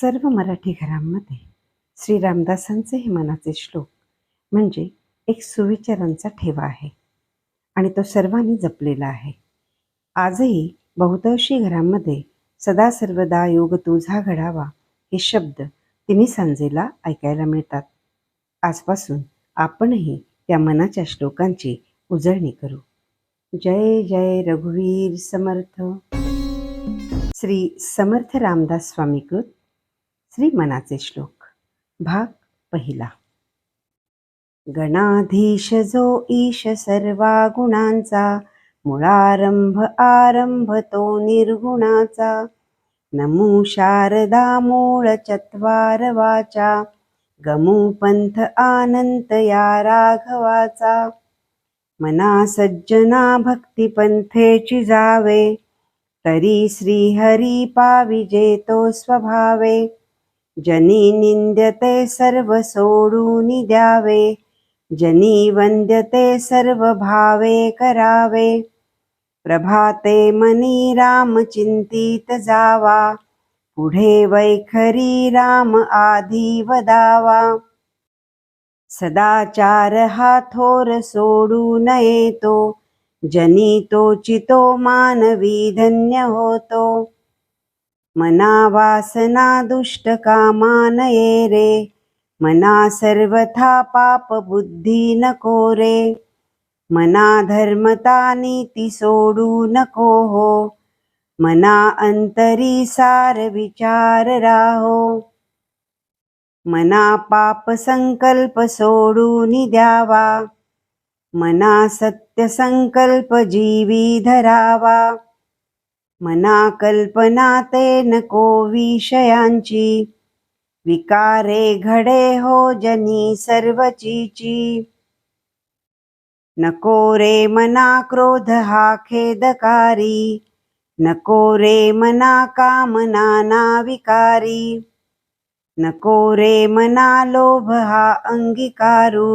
सर्व मराठी घरांमध्ये श्री रामदासांचे हे मनाचे श्लोक म्हणजे एक सुविचारांचा ठेवा आहे आणि तो सर्वांनी जपलेला आहे. आजही बहुतांशी घरांमध्ये सदा सर्वदा योग तुझा घडावा हे शब्द तिन्ही सांजेला ऐकायला मिळतात. आजपासून आपणही त्या मनाच्या श्लोकांची उजळणी करू. जय जय रघुवीर समर्थ. श्री समर्थ रामदास स्वामीकृत. श्री मनाचे श्लोक भाग पहिला. गणाधीश जो ईश सर्वा गुणांचा मुळारंभ आरंभ तो निर्गुणाचा. नमू शारदा मूळ चत्वार वाचा गमू पंथ आनंत या राघवाचा. मना सज्जना भक्तिपंथेची जावे तरी श्रीहरी पाविजे स्वभावे. जनी निंद्यते सर्व सोडून द्यावे. जनी वंद्यते सर्व भावे करावे. प्रभाते मनी राम चिंतित जावा. पुढे वैखरी राम आधी वदावा. सदाचार हा थोर सोडू नये तो जनी तो चितो मानवी धन्य होतो. मना वासना दुष्ट कामानये रे. मना सर्वथा पाप बुद्धी नको रे. मना धर्मता नीती सोडू नको हो. मना अंतरी सार विचार राहो. मना पाप संकल्प सोडून द्यावा मना सत्य संकल्प जीवी धरावा. मना कल्पना ते नको विषयांची विकारे घडे हो जनी सर्वचीची. नको रे मना क्रोध हा खेदकारी नको रे मना कामना ना विकारी नको रे मना लोभ हा अंगीकारू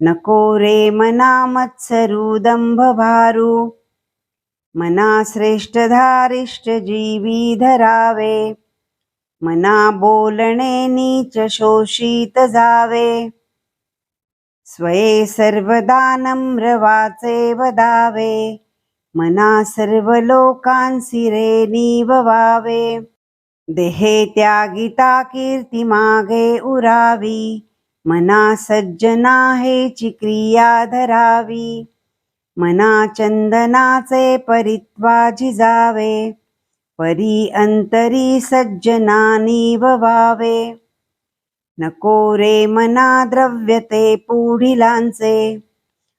नको रे मना मत्सरू दंभ भारू मना श्रेष्ठ धारिष्ट जीवी धरावे मना बोलणे नीच शोषित जावे. स्वये सर्वदा नम्र वाचे वदावे मना सर्व लोकांसी रे निववावे देहे त्यागिता कीर्ती मागे उरावी मना सज्जना हेची क्रिया धरावी. मना चंदनाचे परित्वा जिजावे परी अंतरी सज्जनानी ववावे नको रे मना द्रव्य ते पुढिलांचे.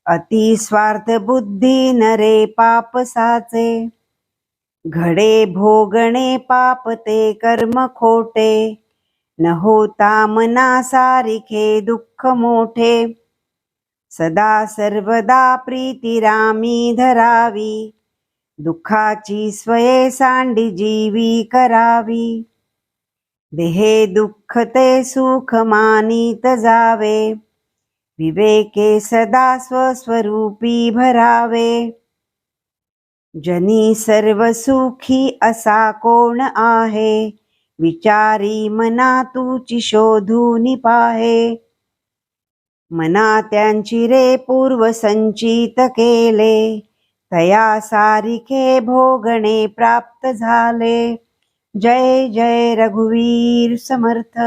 अति स्वार्थ बुद्धी नरे पापसाचे घडे भोगणे पाप ते कर्म खोटे. न होता मना सारिखे दुःख मोठे. सदा सर्वदा प्रीती रामी धरावी. दुःखाची स्वये सांडी जीवी करावी. देहे दुःख ते सुख मानित जावे. विवेके सदा स्वस्वरूपी भरावे. जनी सर्व सुखी असा कोण आहे? विचारी मना तुची शोधून पाहे. मना त्यांची रे पूर्व संचित केले. तया सारिखे भोगणे प्राप्त झाले. जय जय रघुवीर समर्थ.